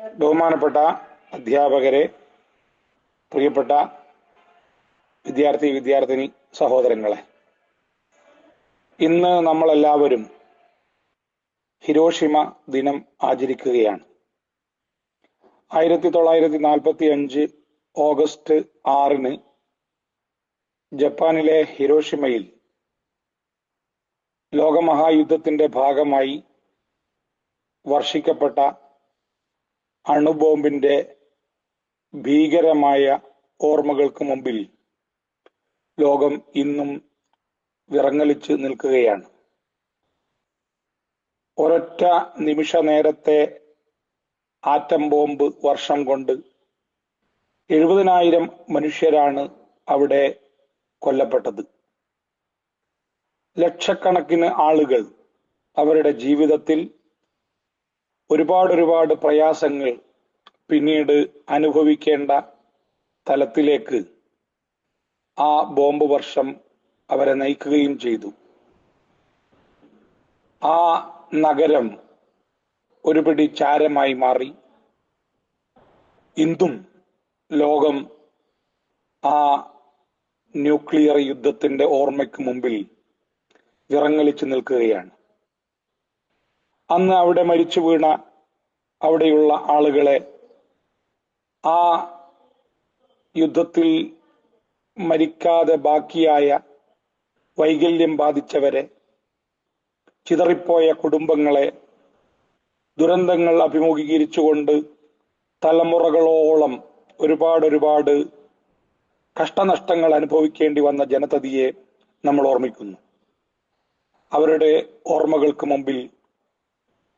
ബഹുമാനപ്പെട്ട അധ്യാപകരെ പ്രിയപ്പെട്ട വിദ്യാർത്ഥി വിദ്യാർത്ഥിനി സഹോദരങ്ങളെ ഇന്ന് നമ്മളെല്ലാവരും ഹിരോഷിമ ദിനം ആചരിക്കുകയാണ്. ആയിരത്തി തൊള്ളായിരത്തി നാൽപ്പത്തി അഞ്ച് ഓഗസ്റ്റ് ആറിന് ജപ്പാനിലെ ഹിരോഷിമയിൽ ലോകമഹായുദ്ധത്തിന്റെ ഭാഗമായി വർഷിക്കപ്പെട്ട അണുബോംബിന്റെ ഭീകരമായ ഓർമ്മകൾക്ക് മുമ്പിൽ ലോകം ഇന്നും വിറങ്ങലിച്ച് നിൽക്കുകയാണ്. ഒരൊറ്റ നിമിഷ നേരത്തെ ആറ്റം ബോംബ് വർഷം കൊണ്ട് എഴുപതിനായിരം മനുഷ്യരാണ് അവിടെ കൊല്ലപ്പെട്ടത്. ലക്ഷക്കണക്കിന് ആളുകൾ അവരുടെ ജീവിതത്തിൽ ഒരുപാട് ഒരുപാട് പ്രയാസങ്ങൾ പിന്നീട് അനുഭവിക്കേണ്ട തലത്തിലേക്ക് ആ ബോംബ് വർഷം അവരെ നയിക്കുകയും ചെയ്തു. ആ നഗരം ഒരു പിടി ചാരമായി മാറി. ഇന്നും ലോകം ആ ന്യൂക്ലിയർ യുദ്ധത്തിന്റെ ഓർമ്മയ്ക്ക് മുമ്പിൽ വിറങ്ങലിച്ചു നിൽക്കുകയാണ്. അന്ന് അവിടെ മരിച്ചു വീണ അവിടെയുള്ള ആളുകളെ ആ യുദ്ധത്തിൽ മരിക്കാതെ ബാക്കിയായ വൈകല്യം ബാധിച്ചവരെ ചിതറിപ്പോയ കുടുംബങ്ങളെ ദുരന്തങ്ങൾ അഭിമുഖീകരിച്ചുകൊണ്ട് തലമുറകളോളം ഒരുപാട് ഒരുപാട് കഷ്ടനഷ്ടങ്ങൾ അനുഭവിക്കേണ്ടി വന്ന ജനതതിയെ നമ്മൾ ഓർമ്മിക്കുന്നു. അവരുടെ ഓർമ്മകൾക്ക് മുമ്പിൽ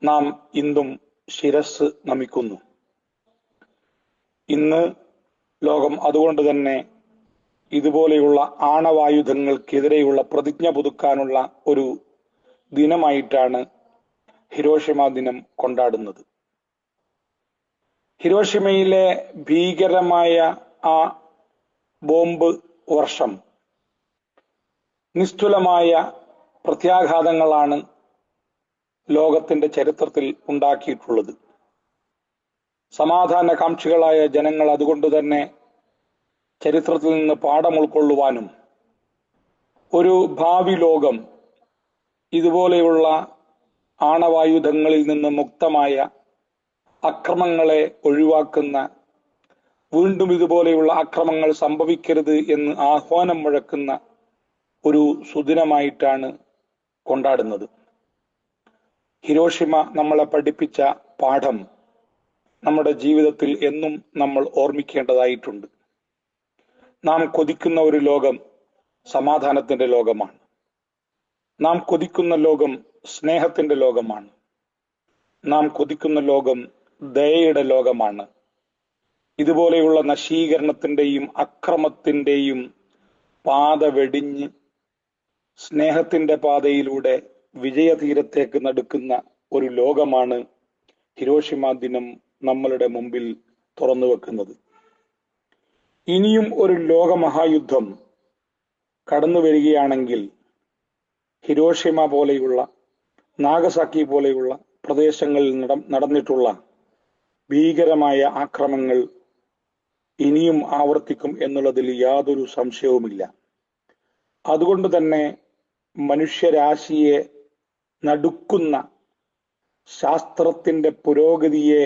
നാം ഇന്നും ശിരസ് നമിക്കുന്നു. ഇന്ന് ലോകം അതുകൊണ്ട് തന്നെ ഇതുപോലെയുള്ള ആണവായുധങ്ങൾക്കെതിരെയുള്ള പ്രതിജ്ഞ പുതുക്കാനുള്ള ഒരു ദിനമായിട്ടാണ് ഹിരോഷിമ ദിനം കൊണ്ടാടുന്നത്. ഹിരോഷിമയിലെ ഭീകരമായ ആ ബോംബ് വർഷം നിസ്തുലമായ പ്രത്യാഘാതങ്ങളാണ് ലോകത്തിന്റെ ചരിത്രത്തിൽ ഉണ്ടാക്കിയിട്ടുള്ളത്. സമാധാനകാംക്ഷികളായ ജനങ്ങൾ അതുകൊണ്ട് തന്നെ ചരിത്രത്തിൽ നിന്ന് പാഠം ഉൾക്കൊള്ളുവാനും ഒരു ഭാവി ലോകം ഇതുപോലെയുള്ള ആണവായുധങ്ങളിൽ നിന്ന് മുക്തമായ അക്രമങ്ങളെ ഒഴിവാക്കുന്ന വീണ്ടും ഇതുപോലെയുള്ള അക്രമങ്ങൾ സംഭവിക്കരുത് എന്ന് ആഹ്വാനം മുഴക്കുന്ന ഒരു സുദിനമായിട്ടാണ് കൊണ്ടാടുന്നത്. ഹിരോഷിമ നമ്മളെ പഠിപ്പിച്ച പാഠം നമ്മുടെ ജീവിതത്തിൽ എന്നും നമ്മൾ ഓർമ്മിക്കേണ്ടതായിട്ടുണ്ട്. നാം കൊതിക്കുന്ന ഒരു ലോകം സമാധാനത്തിന്റെ ലോകമാണ്. നാം കൊതിക്കുന്ന ലോകം സ്നേഹത്തിന്റെ ലോകമാണ്. നാം കൊതിക്കുന്ന ലോകം ദയയുടെ ലോകമാണ്. ഇതുപോലെയുള്ള നശീകരണത്തിന്റെയും അക്രമത്തിന്റെയും പാത വെടിഞ്ഞ് സ്നേഹത്തിന്റെ പാതയിലൂടെ വിജയതീരത്തേക്ക് നടുക്കുന്ന ഒരു ലോകമാണ് ഹിരോഷിമ ദിനം നമ്മളുടെ മുമ്പിൽ തുറന്നു വെക്കുന്നത്. ഇനിയും ഒരു ലോകമഹായുദ്ധം കടന്നു വരികയാണെങ്കിൽ ഹിരോഷിമ പോലെയുള്ള നാഗസാക്കി പോലെയുള്ള പ്രദേശങ്ങളിൽ നട നടന്നിട്ടുള്ള ഭീകരമായ ആക്രമങ്ങൾ ഇനിയും ആവർത്തിക്കും എന്നുള്ളതിൽ യാതൊരു സംശയവുമില്ല. അതുകൊണ്ട് തന്നെ മനുഷ്യരാശിയെ നടുക്കുന്ന ശാസ്ത്രത്തിന്റെ പുരോഗതിയെ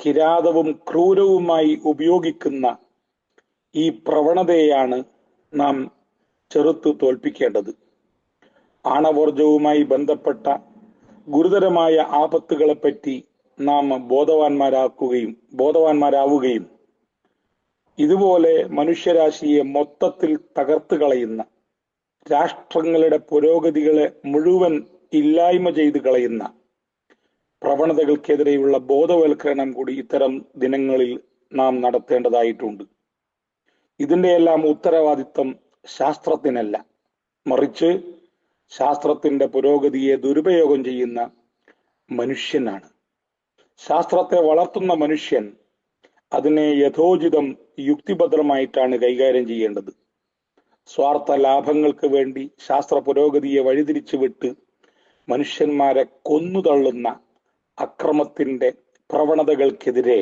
കിരാതവും ക്രൂരവുമായി ഉപയോഗിക്കുന്ന ഈ പ്രവണതയാണ് നാം ചെറുത്തു തോൽപ്പിക്കേണ്ടത്. ആണവോർജവുമായി ബന്ധപ്പെട്ട ഗുരുതരമായ ആപത്തുകളെപ്പറ്റി നാം ബോധവാന്മാരാക്കുകയും ബോധവാന്മാരാവുകയും ഇതുപോലെ മനുഷ്യരാശിയെ മൊത്തത്തിൽ തകർത്ത് കളയുന്ന രാഷ്ട്രങ്ങളുടെ പുരോഗതികളെ മുഴുവൻ ഇല്ലായ്മ ചെയ്ത് കളയുന്ന പ്രവണതകൾക്കെതിരെയുള്ള ബോധവൽക്കരണം കൂടി ഇത്തരം ദിനങ്ങളിൽ നാം നടത്തേണ്ടതായിട്ടുണ്ട്. ഇതിന്റെ എല്ലാം ഉത്തരവാദിത്വം ശാസ്ത്രത്തിനല്ല. മറിച്ച് ശാസ്ത്രത്തിന്റെ പുരോഗതിയെ ദുരുപയോഗം ചെയ്യുന്ന മനുഷ്യനാണ്. ശാസ്ത്രത്തെ വളർത്തുന്ന മനുഷ്യൻ അതിനെ യഥോചിതം യുക്തിഭദ്രമായിട്ടാണ് കൈകാര്യം ചെയ്യേണ്ടത്. സ്വാർത്ഥ ലാഭങ്ങൾക്ക് വേണ്ടി ശാസ്ത്ര പുരോഗതിയെ വഴിതിരിച്ചു വിട്ട് മനുഷ്യന്മാരെ കൊന്നുതള്ളുന്ന അക്രമത്തിന്റെ പ്രവണതകൾക്കെതിരെ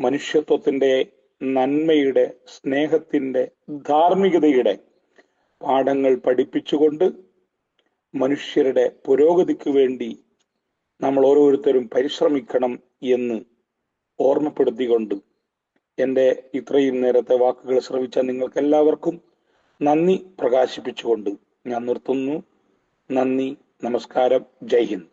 മനുഷ്യത്വത്തിന്റെ നന്മയുടെ സ്നേഹത്തിന്റെ ധാർമ്മികതയുടെ പാഠങ്ങൾ പഠിപ്പിച്ചുകൊണ്ട് മനുഷ്യരുടെ പുരോഗതിക്ക് വേണ്ടി നമ്മൾ ഓരോരുത്തരും പരിശ്രമിക്കണം എന്ന് ഓർമ്മപ്പെടുത്തിക്കൊണ്ട് എന്റെ ഇത്രയും നേരത്തെ വാക്കുകൾ ശ്രവിച്ച നിങ്ങൾക്കെല്ലാവർക്കും നന്ദി പ്രകാശിപ്പിച്ചുകൊണ്ട് ഞാൻ നിർത്തുന്നു. നന്ദി. നമസ്കാരം ജയ് ഹിന്ദ്